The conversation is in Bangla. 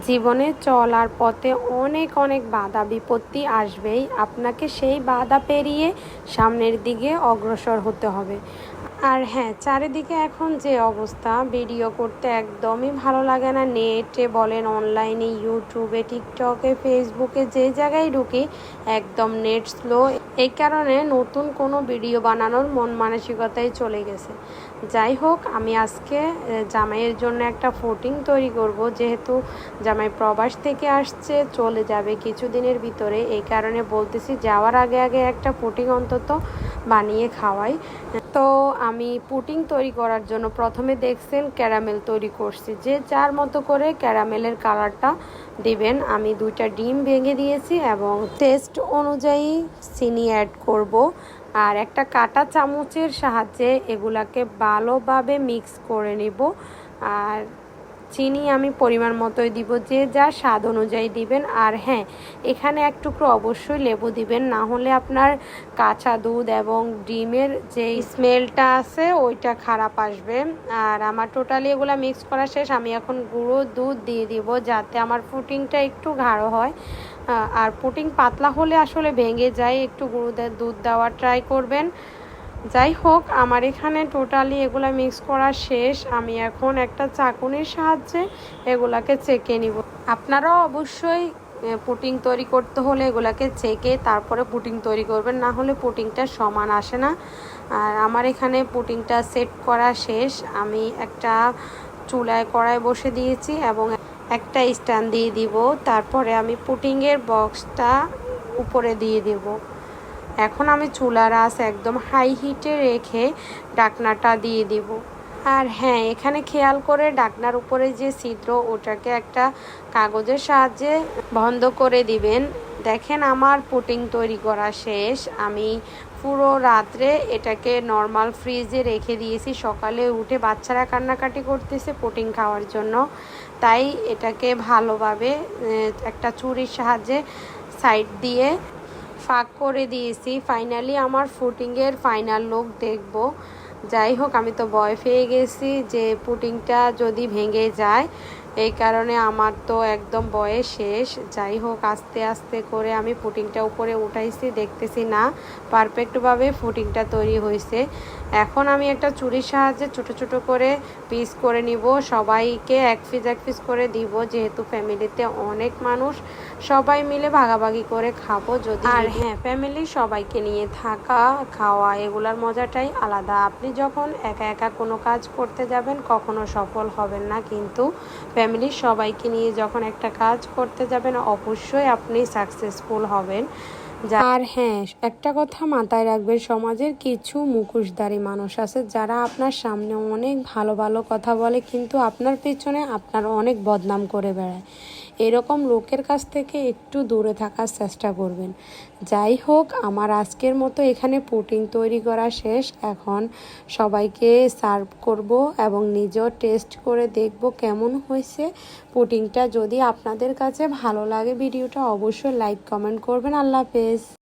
জীবনে চলার পথে অনেক অনেক বাধা বিপত্তি আসবেই। আপনাকে সেই বাধা পেরিয়ে সামনের দিকে অগ্রসর হতে হবে। আর হ্যাঁ চারিদিকে এখন যে অবস্থা ভিডিও করতে একদমই ভালো লাগে না। নেটে বলেন অনলাইনে ইউটিউবে টিকটকে ফেসবুকে যে জায়গায় ঢুকি, একদম নেট স্লো এই কারণে নতুন কোনো ভিডিও বানানোর মন মানসিকতাই চলে গেছে। যাই হোক, আমি আজকে জামাইয়ের জন্য একটা ফোটিং তৈরি করব। যেহেতু জামাই প্রবাস থেকে আসছে, চলে যাবে কিছুদিনের ভিতরে। এই কারণে বলতেছি, যাওয়ার আগে আগে একটা ফোটিং অন্তত বানিয়ে খাওয়াই। তো আমি পুটিং তৈরি করার জন্য প্রথমে দেখছেন ক্যারামেল তৈরি করছি। যে যার মতো করে ক্যারামেলের কালারটা দিবেন, আমি দুইটা ডিম ভেঙে দিয়েছি এবং টেস্ট অনুযায়ী চিনি অ্যাড করব আর একটা কাটা চামচের সাহায্যে এগুলাকে ভালোভাবে মিক্স করে নেব। আর চিনি আমি পরিমাণ মতোই দিব, যে যা স্বাদ অনুযায়ী দিবেন। আর হ্যাঁ এখানে এক টুকরো অবশ্যই লেবু দিবেন, না হলে আপনার কাঁচা দুধ এবং ডিমের যে স্মেলটা আছে, ওইটা খারাপ আসবে। আর আমার টোটালি এগুলো মিক্স করা শেষ, আমি এখন গুঁড়ো দুধ দিয়ে দিব, যাতে আমার ফুটিংটা একটু গাঢ় হয়। আর পুটিং পাতলা হলে আসলে ভেঙে যায়, একটু গুঁড়ো দুধ দেওয়ার ট্রাই করবেন। যাই হোক আমার এখানে টোটালি এগুলা মিক্স করা শেষ। আমি এখন একটা চাকুনির সাহায্যে এগুলাকে চেকে নিব। আপনারাও অবশ্যই পুটিং তৈরি করতে হলে এগুলাকে চেকে, তারপরে পুটিং তৈরি করবেন। না হলে পুটিংটা সমান আসে না। আর আমার এখানে পুটিংটা সেট করা শেষ। আমি একটা চুলায় কড়াই বসে দিয়েছি এবং একটা স্ট্যান্ড দিয়ে দিব। তারপরে আমি পুটিংয়ের বক্সটা উপরে দিয়ে দেব। এখন আমি চুলার আঁচ একদম হাই হিটে রেখে ডাকনাটা দিয়ে দিব। আর হ্যাঁ এখানে খেয়াল করে ডাকনার উপরে যে ছিদ্র, ওটাকে একটা কাগজের সাহায্যে বন্ধ করে দিবেন। দেখেন আমার পুটিং তৈরি করা শেষ। আমি পুরো রাত্রে এটাকে নর্মাল ফ্রিজে রেখে দিয়েছি। সকালে উঠে বাচ্চারা কান্নাকাটি করতেছে পুটিং খাওয়ার জন্য। তাই এটাকে ভালোভাবে একটা চুরির সাহায্যে সাইড দিয়ে ফাঁক করে দিয়েছি। ফাইনালি আমার ফুটিংয়ের ফাইনাল লুক দেখব। যাই হোক, আমি তো বয় পেয়ে গেছি যে পুটিংটা যদি ভেঙে যায় এই কারণে আমার তো একদম বয়স শেষ। যাই হোক, আস্তে আস্তে করে আমি ফুটিংটা উপরে উঠাইছি, দেখতেছি না পারফেক্টভাবে ফুটিংটা তৈরি হয়েছে এখন আমি একটা চুরির সাহায্যে ছোট ছোট করে পিস করে নিব। সবাইকে এক পিস এক পিস করে দিব, যেহেতু ফ্যামিলিতে অনেক মানুষ, সবাই মিলে ভাগাভাগি করে খাব। যদি আর হ্যাঁ ফ্যামিলি সবাইকে নিয়ে থাকা, খাওয়া, এগুলার মজাটাই আলাদা। আপনি যখন একা একা কোনো কাজ করতে যাবেন, কখনো সফল হবেন না। কিন্তু ফ্যামিলির সবাইকে নিয়ে যখন একটা কাজ করতে যাবেন, অবশ্যই আপনি সাকসেসফুল হবেন। আর হ্যাঁ একটা কথা মাথায় রাখবেন, সমাজের কিছু মুখোশধারী মানুষ আছে যারা আপনার সামনে অনেক ভালো ভালো কথা বলে, কিন্তু আপনার পেছনে আপনার অনেক বদনাম করে বেড়ায়। এরকম লোকের কাছ থেকে একটু দূরে থাকার চেষ্টা করবেন। যাই হোক, আমার আজকের মতো এখানে পুটিং তৈরি করা শেষ। এখন সবাইকে সার্ভ করব এবং নিজেও টেস্ট করে দেখব কেমন হয়েছে পুটিংটা। যদি আপনাদের কাছে ভালো লাগে ভিডিওটা, অবশ্যই লাইক, কমেন্ট করবেন। আল্লাহ হাফেজ।